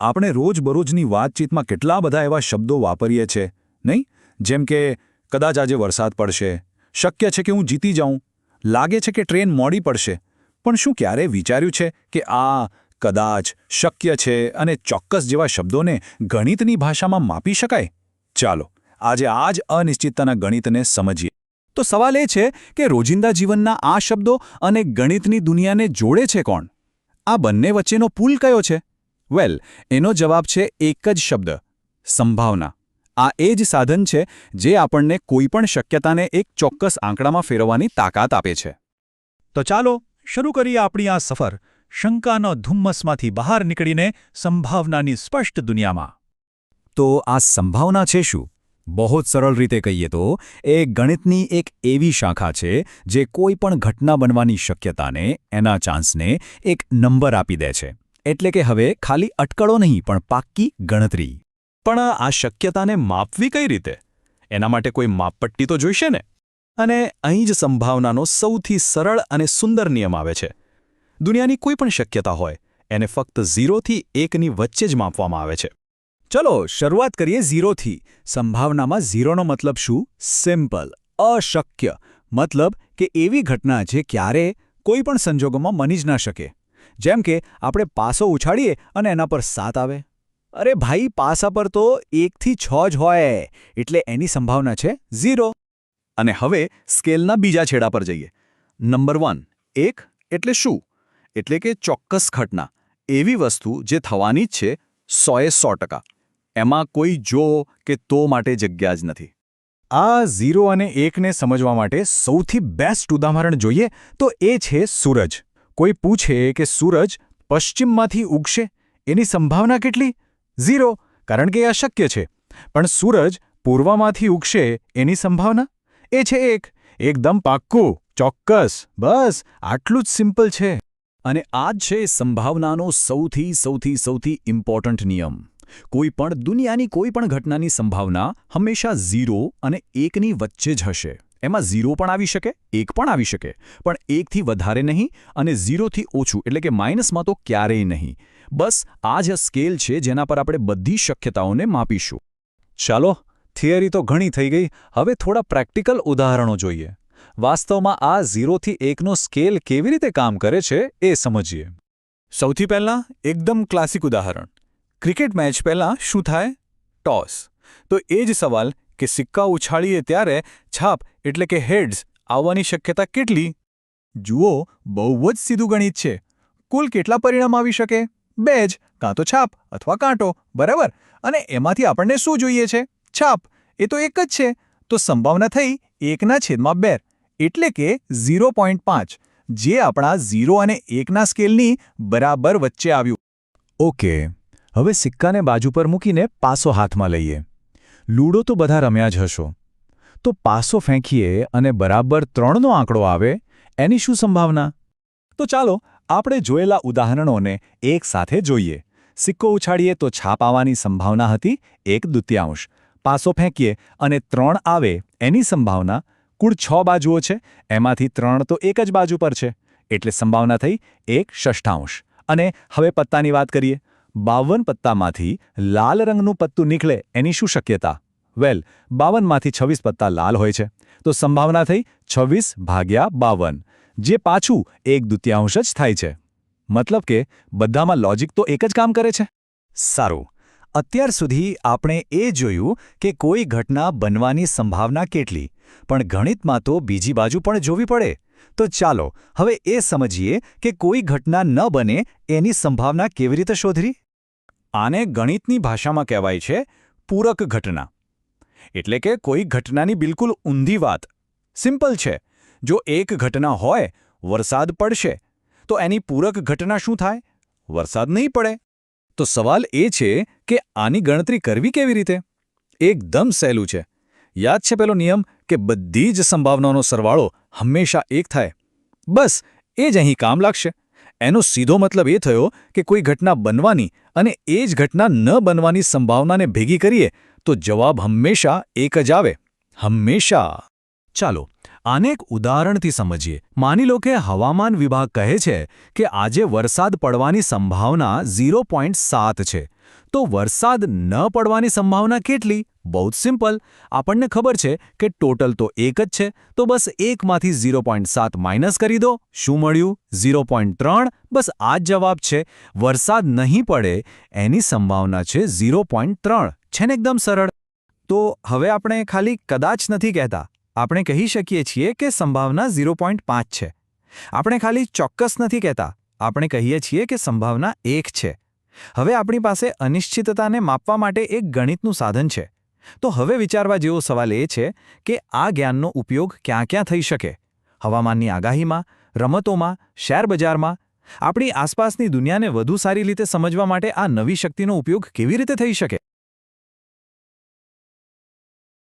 આપણે રોજબરોજની વાતચીતમાં કેટલા બધા એવા શબ્દો વાપરીએ છીએ નહીં? જેમ કે, કદાચ આજે વરસાદ પડશે. શક્ય છે કે હું જીતી જાઉં. લાગે છે કે ટ્રેન મોડી પડશે. પણ શું ક્યારેય વિચાર્યું છે કે આ કદાચ, શક્ય છે અને ચોક્કસ જેવા શબ્દોને ગણિતની ભાષામાં માપી શકાય? ચાલો, આજે આ જ અનિશ્ચિતતાના ગણિતને સમજીએ. તો સવાલ એ છે કે રોજિંદા જીવનના આ શબ્દો અને ગણિતની દુનિયાને જોડે છે કોણ? આ બંને વચ્ચેનો પુલ કયો છે? વેલ એનો જવાબ છે એક જ શબ્દ સંભાવના. આ એ જ સાધન છે જે આપણને કોઈપણ શક્યતાને એક ચોક્કસ આંકડામાં ફેરવવાની તાકાત આપે છે. તો ચાલો શરૂ કરીએ આપણી આ સફર શંકાનો ધુમ્મસમાંથી બહાર નીકળીને સંભાવનાની સ્પષ્ટ દુનિયામાં. તો આ સંભાવના છે શું? બહુ જ સરળ રીતે કહીએ તો એ ગણિતની એક એવી શાખા છે જે કોઈ પણ ઘટના બનવાની શક્યતાને એના ચાન્સને એક નંબર આપી દે છે. એટલે કે હવે ખાલી અટકળો નહીં, પણ પાક્કી ગણતરી. પણ આ શક્યતાને માપવી કઈ રીતે? એના માટે કોઈ માપપટ્ટી તો જોઈશે ને? અને અહીં જ સંભાવનાનો સૌથી સરળ અને સુંદર નિયમ આવે છે. દુનિયાની કોઈ પણ શક્યતા હોય, એને ફક્ત ઝીરોથી એકની વચ્ચે જ માપવામાં આવે છે. ચલો, શરૂઆત કરીએ ઝીરોથી. સંભાવનામાં ઝીરોનો મતલબ શું? સિમ્પલ. અશક્ય. મતલબ કે એવી ઘટના જે ક્યારે, કોઈ પણ સંજોગોમાં બની જ ના શકે. જેમ કે, આપણે પાસો ઉછાળીએ અને એના પર સાત આવે. અરે ભાઈ, પાસા પર તો એકથી છ જ હોય, એટલે એની સંભાવના છે ઝીરો. અને હવે સ્કેલના બીજા છેડા પર જઈએ. નંબર વન, એક એટલે શું? એટલે કે ચોક્કસ ઘટના એવી વસ્તુ જે થવાની જ છે સોએ સો ટકા. એમાં કોઈ જો કે તો માટે જગ્યા જ નથી. આ ઝીરો અને એકને સમજવા માટે સૌથી બેસ્ટ ઉદાહરણ જોઈએ તો એ છે સૂરજ. કોઈ પૂછે કે સૂરજ પશ્ચિમમાંથી ઉગશે, એની સંભાવના કેટલી? ઝીરો, કારણ કે એ અશક્ય છે. પણ સૂરજ પૂર્વમાંથી ઉગશે, એની સંભાવના? એ છે એક. એકદમ પાક્કું, ચોક્કસ. બસ, આટલું જ સિમ્પલ છે. અને આ જ છે સંભાવનાનો સૌથી સૌથી સૌથી ઇમ્પોર્ટન્ટ નિયમ. કોઈ પણ દુનિયાની કોઈ પણ ઘટનાની સંભાવના હંમેશા ઝીરો અને એકની વચ્ચે જ હશે. એમાં ઝીરો પણ આવી શકે, એક પણ આવી શકે. પણ એકથી વધારે નહીં અને ઝીરોથી ઓછું, એટલે કે માઇનસમાં તો ક્યારેય નહીં. બસ આ જ સ્કેલ છે જેના પર આપણે બધી શક્યતાઓને માપીશું. ચાલો, થિયરી તો ઘણી થઈ ગઈ, હવે થોડા પ્રેક્ટિકલ ઉદાહરણો જોઈએ. વાસ્તવમાં આ ઝીરોથી એકનો સ્કેલ કેવી રીતે કામ કરે છે એ સમજીએ. સૌથી પહેલાં એકદમ ક્લાસિક ઉદાહરણ. ક્રિકેટ મેચ પહેલાં શું થાય? ટોસ. તો એ જ સવાલ કે સિક્કા ઉછાળીએ ત્યારે છાપ એટલે કે હેડ્સ આવવાની શક્યતા કેટલી? જુઓ, બહુ જ સીધું ગણિત છે. કુલ કેટલા પરિણામ આવી શકે? બે જ, કાં તો છાપ અથવા કાંટો, બરાબર? અને એમાંથી આપણને શું જોઈએ છે? છાપ. એ તો એક જ છે. તો સંભાવના થઈ એકના છેદમાં બે. એટલે કે ઝીરો પોઈન્ટ પાંચ, જે આપણા ઝીરો અને એકના સ્કેલની બરાબર વચ્ચે આવ્યું. ઓકે. હવે સિક્કાને બાજુ પર મૂકીને પાસો હાથમાં લઈએ. લૂડો તો બધા રમ્યા જ હશો. તો પાસો ફેંકીએ અને બરાબર ત્રણનો આંકડો આવે, એની શું સંભાવના? તો ચાલો, આપણે જોયેલા ઉદાહરણોને એક સાથે જોઈએ. સિક્કો ઉછાળીએ તો છાપ આવવાની સંભાવના હતી એક દુત્યાંશ. પાસો ફેંકીએ અને ત્રણ આવે, એની સંભાવના? કુળ છ બાજુઓ છે, એમાંથી ત્રણ તો એક જ બાજુ પર છે. એટલે સંભાવના થઈ એક ષષ્ઠાંશ અને હવે પત્તાની વાત કરીએ. બાવન પત્તામાંથી લાલ રંગનું પત્તું નીકળે એની શું શક્યતા? વેલ, બાવનમાંથી છવ્વીસ પત્તા લાલ હોય છે. તો સંભાવના થઈ છવ્વીસ ભાગ્યા બાવન. જે પાછું એક દુત્યાંશ જ થાય છે. મતલબ કે બધામાં લોજિક તો એક જ કામ કરે છે? સારું. અત્યાર સુધી આપણે એ જોયું કે કોઈ ઘટના બનવાની સંભાવના કેટલી, પણ ગણિતમાં તો બીજી બાજુ પણ જોવી પડે. તો ચાલો, હવે એ સમજીએ કે કોઈ ઘટના ન બને એની સંભાવના કેવી રીતે શોધવી? આને ગણિતની ભાષામાં કહેવાય છે પૂરક ઘટના. એટલે કે કોઈ ઘટનાની બિલકુલ ઊંધી વાત. સિમ્પલ છે. જો એક ઘટના હોય, વરસાદ પડશે, તો એની પૂરક ઘટના શું થાય? વરસાદ નહીં પડે. તો સવાલ એ છે કે આની ગણતરી કરવી કેવી રીતે? એકદમ સહેલું છે. યાદ છે પેલો નિયમ કે બધી જ સંભાવનાનો સરવાળો હંમેશા એક થાય? બસ, એ જ અહીં કામ લાગશે. એનો સીધો મતલબ એ થયો કે કોઈ ઘટના બનવાની અને એ જ ઘટના ન બનવાની સંભાવનાને ભેગી કરીએ, તો જવાબ હંમેશા એક જ આવે. હંમેશા. ચાલો, આને એક ઉદાહરણથી સમજીએ. માની લો કે હવામાન વિભાગ કહે છે કે આજે વરસાદ પડવાની સંભાવના ઝીરો છે. તો વરસાદ ન પડવાની સંભાવના કેટલી? બહુ જ સિમ્પલ. આપણને ખબર છે કે ટોટલ તો એક જ છે, તો બસ એકમાંથી ઝીરો પોઈન્ટ સાત માઇનસ કરી દો. શું મળ્યું? ઝીરો પોઈન્ટ ત્રણ? બસ આ જ જવાબ છે. વરસાદ નહીં પડે એની સંભાવના છે ઝીરો પોઈન્ટ ત્રણ. છે ને એકદમ સરળ. તો હવે આપણે ખાલી કદાચ નથી કહેતા. આપણે કહી શકીએ છીએ કે સંભાવના ઝીરો પોઈન્ટ પાંચ છે. આપણે ખાલી ચોક્કસ નથી કહેતા. આપણે કહીએ છીએ કે સંભાવના એક છે. હવે આપણી પાસે અનિશ્ચિતતાને માપવા માટે એક ગણિતનું સાધન છે. તો હવે વિચારવા જેવો સવાલ એ છે કે આ જ્ઞાનનો ઉપયોગ ક્યાં ક્યાં થઈ શકે? હવામાનની આગાહીમાં, રમતોમાં શેરબજારમાં આપણી આસપાસની દુનિયાને વધુ સારી રીતે સમજવા માટે આ નવી શક્તિનો ઉપયોગ કેવી રીતે થઈ શકે?